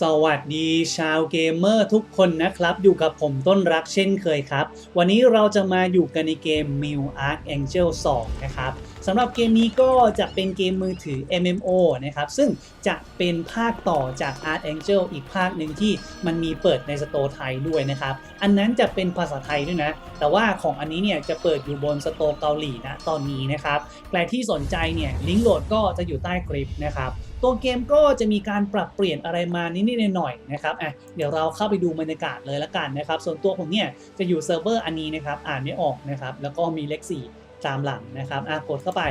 สวัสดีชาวเกมเมอร์ทุกคนนะครับ อยู่กับผมต้นรักเช่นเคยครับ วันนี้เราจะมาอยู่กันในเกม m i l Archangel 2 นะครับ สำหรับเกมนี้ก็จะเป็นเกมมือถือ MMO นะครับ ซึ่งจะเป็นภาคต่อจาก Archangel อีกภาคหนึ่งที่มันมีเปิดในสโตร์ไทยด้วยนะครับ อันนั้นจะเป็นภาษาไทยด้วยนะ แต่ว่าของอันนี้เนี่ยจะเปิดอยู่บนสโตร์เกาหลีนะตอนนี้นะครับ ใครที่สนใจเนี่ยลิงก์โหลดก็จะอยู่ใต้คลิปนะครับตัวเกมก็จะมีการปรับเปลี่ยนอะไรมานิดๆหน่อยๆนะครับอะเดี๋ยวเราเข้าไปดูบรรยากาศเลยละกันนะครับ ส่วนตัวผมเนี่ยจะอยู่เซิร์ฟเวอร์อันนี้นะครับ อ่านไม่ออกนะครับ แล้วก็มีเลข4 ตามหลังนะครับอะกดเข้าไป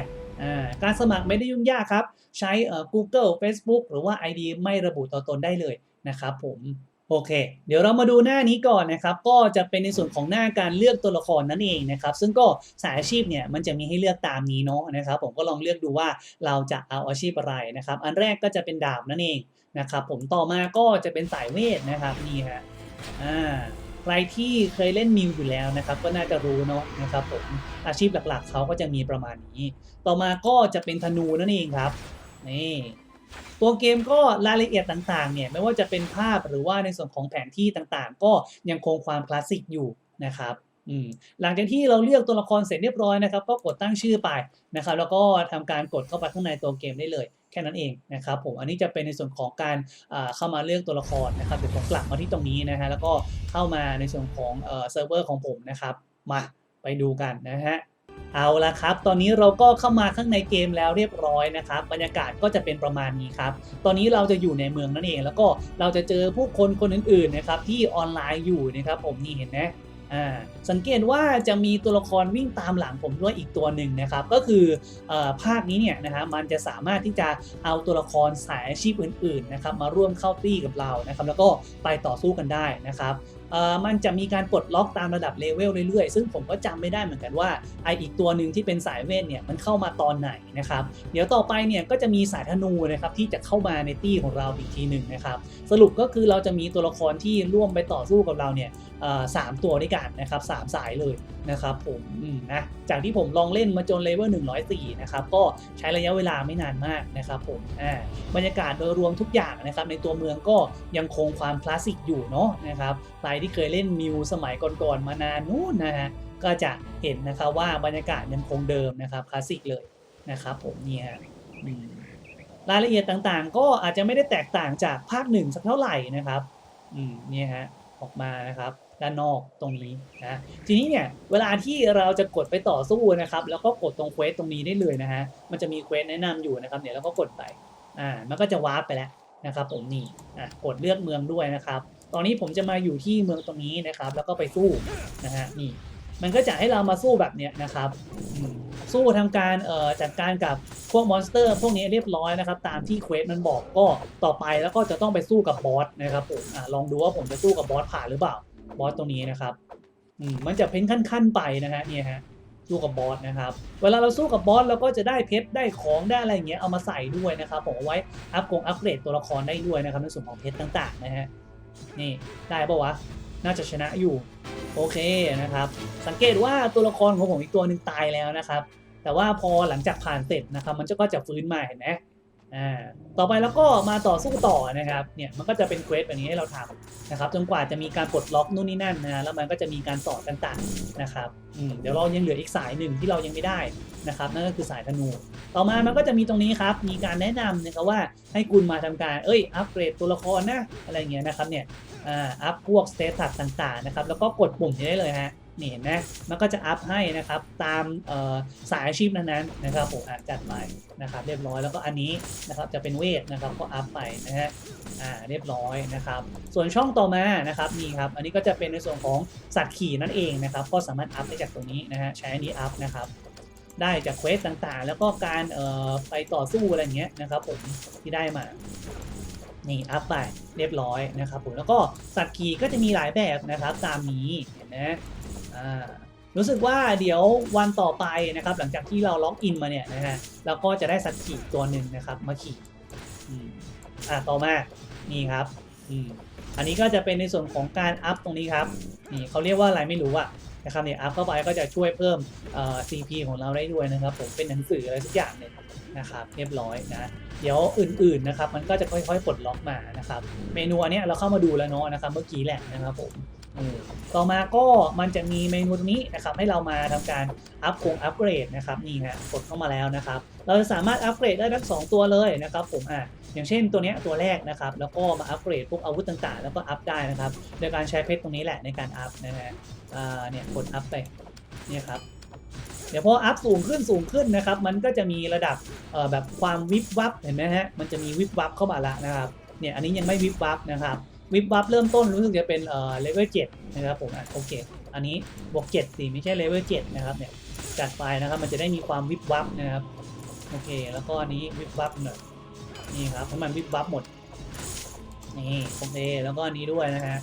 การสมัครไม่ได้ยุ่งยากครับ ใช้ Google Facebook หรือว่า ID ไม่ระบุตัวตนได้เลยนะครับผมโอเค เดี๋ยวเรามาดูหน้านี้ก่อนนะครับ ก็จะเป็นในส่วนของหน้าการเลือกตัวละครนั่นเองนะครับ ซึ่งก็สายอาชีพเนี่ยมันจะมีให้เลือกตามนี้เนาะนะครับ ผมก็ลองเลือกดูว่าเราจะเอาอาชีพอะไรนะครับ อันแรกก็จะเป็นดาบนั่นเองนะครับ ผมต่อมาก็จะเป็นสายเวทนะครับนี่ฮะอ่า ใครที่เคยเล่นมิวอยู่แล้วนะครับ ก็น่าจะรู้เนาะนะครับผมอาชีพหลักๆเขาก็จะมีประมาณนี้ ต่อมาก็จะเป็นธนูนั่นเองครับนี่ตัวเกมก็รายละเอียดต่างๆเนี่ยไม่ว่าจะเป็นภาพหรือว่าในส่วนของแผนที่ต่างๆ ก็ยังคงความคลาสสิกอยู่นะครับ อืมหลังจากที่เราเลือกตัวละครเสร็จเรียบร้อยนะครับ ก็กดตั้งชื่อไปนะครับ แล้วก็ทำการกดเข้าไปข้างในตัวเกมได้เลย แค่นั้นเองนะครับผมอันนี้จะเป็นในส่วนของการเข้ามาเลือกตัวละครนะครับเดี๋ยวผมกลับมาที่ตรงนี้นะฮะแล้วก็เข้ามาในส่วนของเซิร์ฟเวอร์ของผมนะครับมาไปดูกันนะฮะเอาละครับ ตอนนี้เราก็เข้ามาข้างในเกมแล้วเรียบร้อยนะครับ บรรยากาศก็จะเป็นประมาณนี้ครับ ตอนนี้เราจะอยู่ในเมืองนั่นเอง แล้วก็เราจะเจอผู้คนคนอื่นๆนะครับที่ออนไลน์อยู่นะครับผมนี่เห็นไหม อ่าสังเกตว่าจะมีตัวละครวิ่งตามหลังผมด้วยอีกตัวหนึ่งนะครับ ก็คืออภาคนี้เนี่ยนะครับมันจะสามารถที่จะเอาตัวละครสายอาชีพอื่นๆนะครับมาร่วมเข้าตี้กับเรานะครับ แล้วก็ไปต่อสู้กันได้นะครับ มันจะมีการปลดล็อกตามระดับเลเวลเรื่อยๆ ซึ่งผมก็จำไม่ได้เหมือนกันว่าไออีกตัวหนึ่งที่เป็นสายเวทเนี่ยมันเข้ามาตอนไหนนะครับเดี๋ยวต่อไปเนี่ยก็จะมีสายธนูนะครับที่จะเข้ามาในตี้ของเราอีกทีหนึ่งนะครับสรุปก็คือเราจะมีตัวละครที่ร่วมไปต่อสู้กับเราเนี่ยสามตัวด้วยกันนะครับสามสายเลยนะครับผมมนะจากที่ผมลองเล่นมาจนเลเวล104นะครับก็ใช้ระยะเวลาไม่นานมากนะครับผมบรรยากาศโดยรวมทุกอย่างนะครับในตัวเมืองก็ยังคงความคลาสสิกอยู่เนาะนะครับใครที่เคยเล่นมิวสมัยก่อนๆมานานนู้นนะฮะก็จะเห็นนะครับว่าบรรยากาศยังคงเดิมนะครับคลาสสิกเลยนะครับผมเนี่ยรายละเอียดต่างๆ ก็อาจจะไม่ได้แตกต่างจากภาคหนึ่งสักเท่าไหร่นะครับอืมเนี่ยฮะออกมานะครับด้านนอกตรงนี้นะทีนี้เนี่ยเวลาที่เราจะกดไปต่อสู้นะครับ แล้วก็กดตรงเควสตรงนี้ได้เลยนะฮะมันจะมีเควสแนะนำอยู่นะครับเดี๋ยวเราก็กดไปอ่ามันก็จะวาร์ปไปแล้วนะครับผมนี่อะกดเลือกเมืองด้วยนะครับ ตอนนี้ผมจะมาอยู่ที่เมืองตรงนี้นะครับ แล้วก็ไปสู้นะฮะนี่ มันก็จะให้เรามาสู้แบบเนี้ยนะครับ สู้ทำการเอ่อจัดการกับพวกมอนสเตอร์ พวกนี้เรียบร้อยนะครับ ตามที่เควสมันบอกก็ต่อไปแล้วก็จะต้องไปสู้กับบอสนะครับผมอลองดูว่าผมจะสู้กับบอสผ่านหรือเปล่าบอสตรงนี้นะครับมันจะเพ้นขั้นๆไปนะฮะนี่ฮะสู้กับบอสนะครับ เวลาเราสู้กับบอสเราก็จะได้เพชรได้ของได้อะไรอย่างเงี้ยเอามาใส่ด้วยนะครับผมเอาไว้อัพกงอัพเกรดตัวละครได้ด้วยนะครับในส่วนของเพชรต่างๆนะฮะ นี่ได้ปะวะ น่าจะชนะอยู่โอเคนะครับ สังเกตว่าตัวละครของผมอีกตัวหนึ่งตายแล้วนะครับ แต่ว่าพอหลังจากผ่านเสร็จนะครับ มันจะก็จะฟื้นมาเห็นไหม อ่าต่อไปแล้วก็มาต่อสู้ต่อนะครับเนี่ยมันก็จะเป็นเควสแบบนี้ให้เราทำนะครับจนกว่าจะมีการปลดล็อกนู่นนี่นั่นนะแล้วมันก็จะมีการสอนต่างๆนะครับเดี๋ยวเรายังเหลืออีกสายหนึ่งที่เรายังไม่ได้นะครับนั่นก็คือสายธนู ต่อมามันก็จะมีตรงนี้ครับ มีการแนะนำนะครับว่าให้คุณมาทำการเอ้ยอัปเกรดตัวละครนะอะไรเงี้ยนะครับเนี่ยอัพพวกสเตตัสต่างๆนะครับแล้วก็กดปุ่มนี้ได้เลยฮะ นี่เห็นไหมมันก็จะอัพให้นะครับตามสายอาชีพนั้นๆนะครับผมจัดไปนะครับเรียบร้อยแล้วก็อันนี้นะครับจะเป็นเวทนะครับก็อัพไปนะฮะอ่าเรียบร้อยนะครับ ส่วนช่องต่อมานะครับนี่ครับอันนี้ก็จะเป็นในส่วนของสัตว์ขี่นั่นเองนะครับก็สามารถอัพได้จากตรงนี้นะฮะใช้อันนี้อัพนะครับได้จากเควสต่างๆ แล้วก็การไปต่อสู้อะไรเงี้ยนะครับผมที่ได้มานี่อัพไปเรียบร้อยนะครับผมแล้วก็สัตว์ขี่ก็จะมีหลายแบบนะครับตามนี้เห็นไหม อ่ารู้สึกว่าเดี๋ยววันต่อไปนะครับหลังจากที่เราล็อกอินมาเนี่ยนะฮะเราก็จะได้สัตว์ขี่ตัวหนึ่งนะครับมาขี่อ่าต่อมานี่ครับอืมอันนี้ก็จะเป็นในส่วนของการอัพตรงนี้ครับนี่เขาเรียกว่าอะไรไม่รู้อะนะครับเนี่ยอัพเข้าไปก็จะช่วยเพิ่มเอ่อ CP ของเราได้ด้วยนะครับผมเป็นหนังสืออะไรสักอย่างเนี่ยนะครับเรียบร้อยนะเดี๋ยวอื่นๆนะครับมันก็จะค่อยๆปลดล็อกมานะครับเมนูอันเนี้ยเราเข้ามาดูแล้วเนาะนะครับเมื่อกี้แหละนะครับผม ต่อมาก็มันจะมีเมนูตรงนี้นะครับให้เรามาทำการอัพคงอัปเกรดนะครับนี่ฮะกดเข้ามาแล้วนะครับ เราจะสามารถอัปเกรดได้ทั้งสองตัวเลยนะครับผมอะอย่างเช่นตัวเนี้ยตัวแรกนะครับ แล้วก็มาอัปเกรดพวกอาวุธต่างๆ แล้วก็อัพได้นะครับ โดยการใช้เพชรตรงนี้แหละในการอัพนะฮะอ่าเนี่ยกดอัพไปเนี่ยครับเดี๋ยวพออัพสูงขึ้นสูงขึ้นนะครับ มันก็จะมีระดับเอ่อแบบความวิบวับเห็นไหมฮะมันจะมีวิบวับเข้ามาละนะครับเนี่ยอันนี้ยังไม่วิบวับนะครับ วิบวับเริ่มต้นรู้สึกจะเป็นเอ่อเลเวลเจ็ดนะครับผมโอเคอันนี้บวกเจ็ดสิไม่ใช่เลเวลเจ็ดนะครับเนี่ยจัดไปนะครับมันจะได้มีความวิบวับนะครับโอเค แล้วก็อันนี้วิบวับหน่อยนี่ครับให้มันวิบวับหมดนี่โอเคแล้วก็อันนี้ด้วยนะฮะ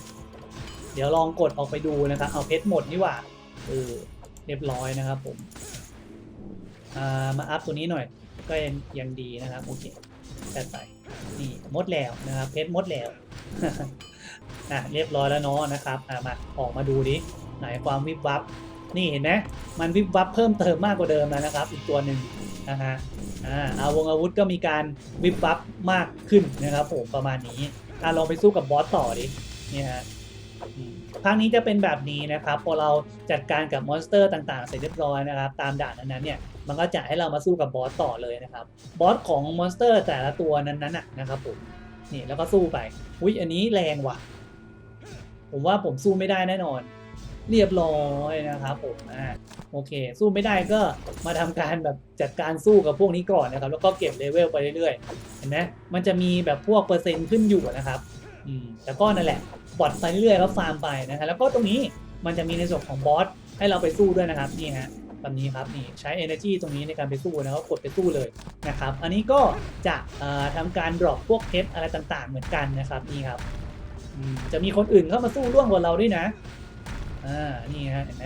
เดี๋ยวลองกดออกไปดูนะครับเอาเพชรหมดนี่หว่าเออเรียบร้อยนะครับผมอ่ามาอัพตัวนี้หน่อย ก็ยังยังดีนะครับโอเคจัดไปนี่หมดแล้วนะครับเพชรหมดแล้ว อะเรียบร้อยแล้วเนาะนะครับอะมาออกมาดูดิไหนความวิบวับ นี่เห็นไหมมันวิบวับเพิ่มเติมมากกว่าเดิมแล้วนะครับ อีกตัวหนึ่งนะฮะอ่าอาวงอาวุธก็มีการวิบวับมากขึ้นนะครับผมประมาณนี้อะลองไปสู้กับบอสต่อดิเนี่ยฮะภาคนี้จะเป็นแบบนี้นะครับ พอเราจัดการกับมอนสเตอร์ต่างๆ เสร็จเรียบร้อยนะครับ ตามด่านนั้นๆเนี่ย มันก็จะให้เรามาสู้กับบอสต่อเลยนะครับ บอสของมอนสเตอร์แต่ละตัวนั้นๆนะครับผม นี่แล้วก็สู้ไป อุ้ยอันนี้แรงว่ะ ผมว่าผมสู้ไม่ได้แน่นอน เรียบร้อยนะครับผมอ่าโอเค สู้ไม่ได้ก็มาทำการแบบจัดการสู้กับพวกนี้ก่อนนะครับ แล้วก็เก็บเลเวลไปเรื่อยๆ เห็นไหมมันจะมีแบบพวกเปอร์เซ็นต์ขึ้นอยู่นะครับ อืมแต่ก็นั่นแหละบอดไปเรื่อยๆแล้วฟาร์มไปนะครับแล้วก็ตรงนี้มันจะมีในส่วนของบอสให้เราไปสู้ด้วยนะครับนี่ฮะ แบบนี้ครับนี่ใช้ energy ตรงนี้ในการไปสู้นะครับกดไปสู้เลยนะครับ อันนี้ก็จะเอ่อทำการดรอปพวกเพชรอะไรต่างๆ เหมือนกันนะครับนี่ครับจะมีคนอื่นเข้ามาสู้ร่วมกับเราด้วยนะอ่านี่ฮะเห็นไหม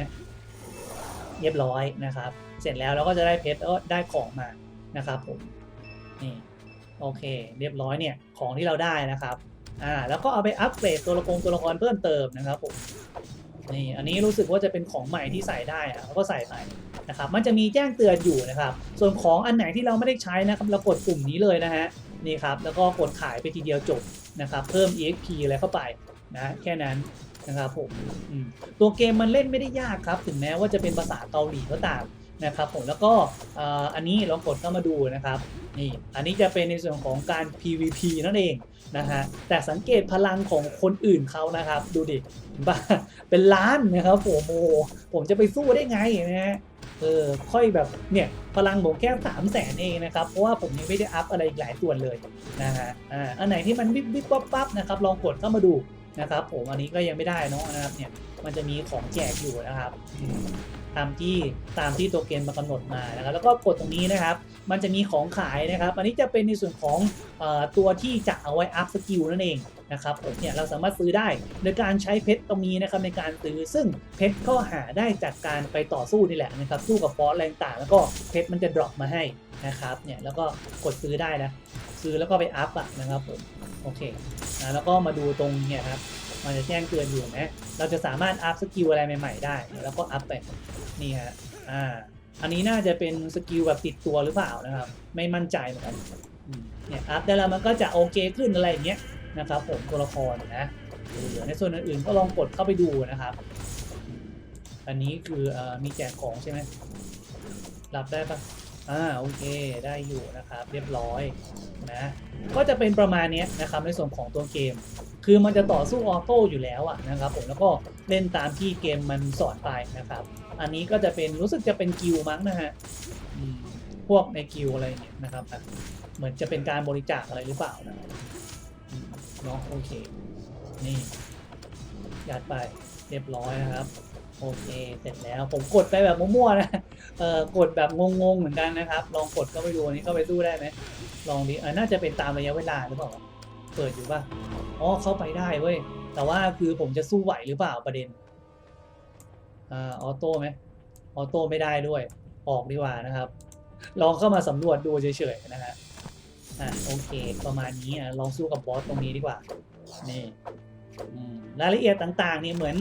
เรียบร้อยนะครับ เสร็จแล้วเราก็จะได้เพชรแล้วก็ได้ของมานะครับผมนี่โอเค เรียบร้อยเนี่ยของที่เราได้นะครับอ่าแล้วก็เอาไปอัปเกรดตัวละครตัวละครเพิ่มเติมนะครับผม นี่อันนี้รู้สึกว่าจะเป็นของใหม่ที่ใส่ได้อะเราก็ใส่ไปนะครับ มันจะมีแจ้งเตือนอยู่นะครับ ส่วนของอันไหนที่เราไม่ได้ใช้นะครับ เรากดปุ่มนี้เลยนะฮะ นี่ครับ แล้วก็กดขายไปทีเดียวจบนะครับ เพิ่ม exp อะไรเข้าไปนะแค่นั้นนะครับผมมตัวเกมมันเล่นไม่ได้ยากครับ ถึงแม้ว่าจะเป็นภาษาเกาหลีก็ตาม นะครับผมแล้วก็อันนี้ลองกดเข้ามาดูนะครับนี่อันนี้จะเป็นในส่วนของการ PVP นั่นเองนะฮะแต่สังเกตพลังของคนอื่นเขานะครับ ดูดิบ้าเป็นล้านนะครับผมโอ้ผมจะไปสู้ได้ไงนะฮะเออค่อยแบบเนี่ยพลังผมแค่สามแสนเองนะครับเพราะว่าผมยังไม่ได้อัพอะไรอีกหลายส่วนเลยนะฮะอ่าอันไหนที่มันวิบวิบปั๊บปั๊บนะครับลองกดเข้ามาดูนะครับผมอันนี้ก็ยังไม่ได้เนอะนะครับเนี่ยมันจะมีของแจกอยู่นะครับ ตามที่ตามที่ตัวเกมมากำหนดมานะครับแล้วก็กดตรงนี้นะครับ มันจะมีของขายนะครับ อันนี้จะเป็นในส่วนของอตัวที่จะเอาไว้อัพสกิลนั่นเองนะครับผมเนี่ยเราสามารถซื้อได้โดยการใช้เพชรตรงนี้นะครับในการซื้อซึ่งเพชรก็หาได้จากการไปต่อสู้นี่แหละนะครับสู้กับบอสแรงต่างแล้วก็เพชรมันจะดรอปมาให้นะครับเนี่ยแล้วก็กดซื้อได้นะซื้อแล้วก็ไปอัพอะนะครับผมโอเคนะแล้วก็มาดูตรงเนี่ยครับ มันจะแจ้งเตือนอยู่นะเราจะสามารถอัพสกิลอะไรใหม่ๆได้แล้วก็อัพไปนี่ฮะอ่าอันนี้น่าจะเป็นสกิลแบบติดตัวหรือเปล่านะครับ ไม่มั่นใจเหมือนกันเนี่ยอัพได้แล้วมันก็จะโอเคขึ้นอะไรอย่างเงี้ยนะครับ ผมตัวละครนะเหลือในส่วนอื่นๆก็ลองกดเข้าไปดูนะครับ อันนี้คืออมีแจกของใช่ไหมรับได้ปะอ่าโอเคได้อยู่นะครับ เรียบร้อยนะก็จะเป็นประมาณนี้นะครับในส่วนของตัวเกม คือมันจะต่อสู้ออโต้อยู่แล้วอะนะครับผมแล้วก็เล่นตามที่เกมมันสอนไปนะครับ อันนี้ก็จะเป็นรู้สึกจะเป็นกิลมั้งนะฮะพวกในกิลอะไรเนี่ยนะครับเหมือนจะเป็นการบริจาคอะไรหรือเปล่านะอืมเนาะโอเค นี่ยัดไปเรียบร้อยนะครับโอเค เสร็จแล้วผมกดไปแบบมั่วๆนะ เออกดแบบงงๆเหมือนกันนะครับ ลองกดเข้าไปดูอันนี้เข้าไปสู้ได้ไหมลองดิเออน่าจะเป็นตามระยะเวลาหรือเปล่า เปิดอยู่ป่ะ อ๋อเข้าไปได้เว้ย แต่ว่าคือผมจะสู้ไหวหรือเปล่าประเด็น อ่า ออโต้ไหมออโต้ไม่ได้ด้วย ออกดีกว่านะครับ ลองเข้ามาสำรวจดูเฉยๆนะฮะ อ่าโอเค ประมาณนี้อะลองสู้กับบอสตรงนี้ดีกว่า นี่รายละเอียดต่างๆเนี่ยเหมือน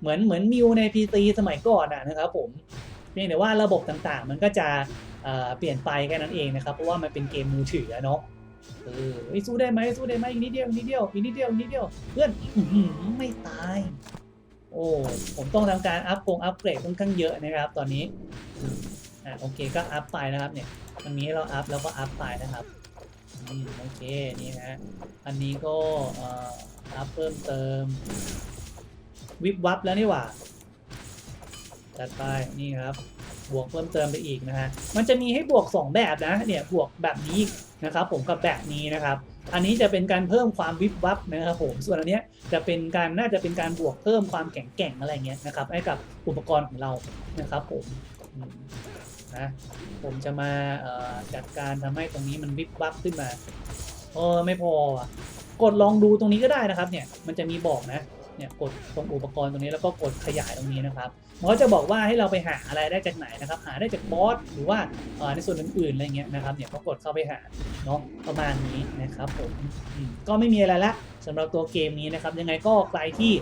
เหมือนเหมือนมิวใน PC สมัยก่อนอะนะครับผมเพียงแต่ว่าระบบต่างๆ มันก็จะเปลี่ยนไปแค่นั้นเองนะครับ เพราะว่ามันเป็นเกมมือถือเนาะ เออเฮ้ยสู้ได้ไหมสู้ได้ไหมอีกนิดเดียวอีกนิดเดียวอีกนิดเดียวอีกนิดเดียวเพื่อนอื้อหือไม่ตาย โอ้ผมต้องทำการอัพโกงอัพเกรดค่อนข้างเยอะนะครับ ตอนนี้อ่าโอเคก็อัพไปนะครับเนี่ยมันมีให้เราอัพแล้วก็อัพไปนะครับอืมโอเคนี่นะอันนี้ก็เอ่ออัพเพิ่มเติม วิบวับแล้วนี่หว่าจัดไปนี่ครับ บวกเพิ่มเติมไปอีกนะฮะมันจะมีให้บวก 2 แบบนะเนี่ยบวกแบบนี้นะครับผมกับแบบนี้นะครับ อันนี้จะเป็นการเพิ่มความวิบวับนะครับผมส่วนอันเนี้ยจะเป็นการน่าจะเป็นการบวกเพิ่มความแข็งแกร่งอะไรเงี้ยนะครับให้กับอุปกรณ์ของเรานะครับผมนะผมจะมาจัดการทำให้ตรงนี้มันวิบวับขึ้นมาเออไม่พอกดลองดูตรงนี้ก็ได้นะครับเนี่ยมันจะมีบอกนะ เนี่ยกดตรงอุปกรณ์ตรงนี้แล้วก็กดขยายตรงนี้นะครับมันก็จะบอกว่าให้เราไปหาอะไรได้จากไหนนะครับ หาได้จากบอสหรือว่าในส่วนอื่นๆอะไรเงี้ยนะครับเนี่ยก็กดเข้าไปหาเนาะประมาณนี้นะครับผมก็ไม่มีอะไรละสำหรับตัวเกมนี้นะครับ ยังไงก็ใครที่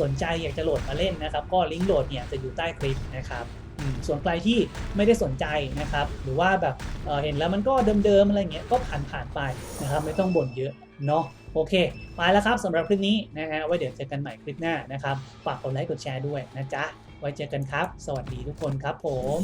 สนใจอยากจะโหลดมาเล่นนะครับ ก็ลิงก์โหลดเนี่ยจะอยู่ใต้คลิปนะครับ ส่วนใครที่ไม่ได้สนใจนะครับ หรือว่าแบบเเห็นแล้วมันก็เดิมๆอะไรเงี้ยก็ผ่านผ่านๆไปนะครับ ไม่ต้องบ่นเยอะเนาะโอเคไปแล้วครับสำหรับคลิปนี้นะฮะไว้เดี๋ยวเจอกันใหม่คลิปหน้านะครับฝากกดไลค์กดแชร์ด้วยนะจ๊ะไว้เจอกันครับ สวัสดีทุกคนครับผม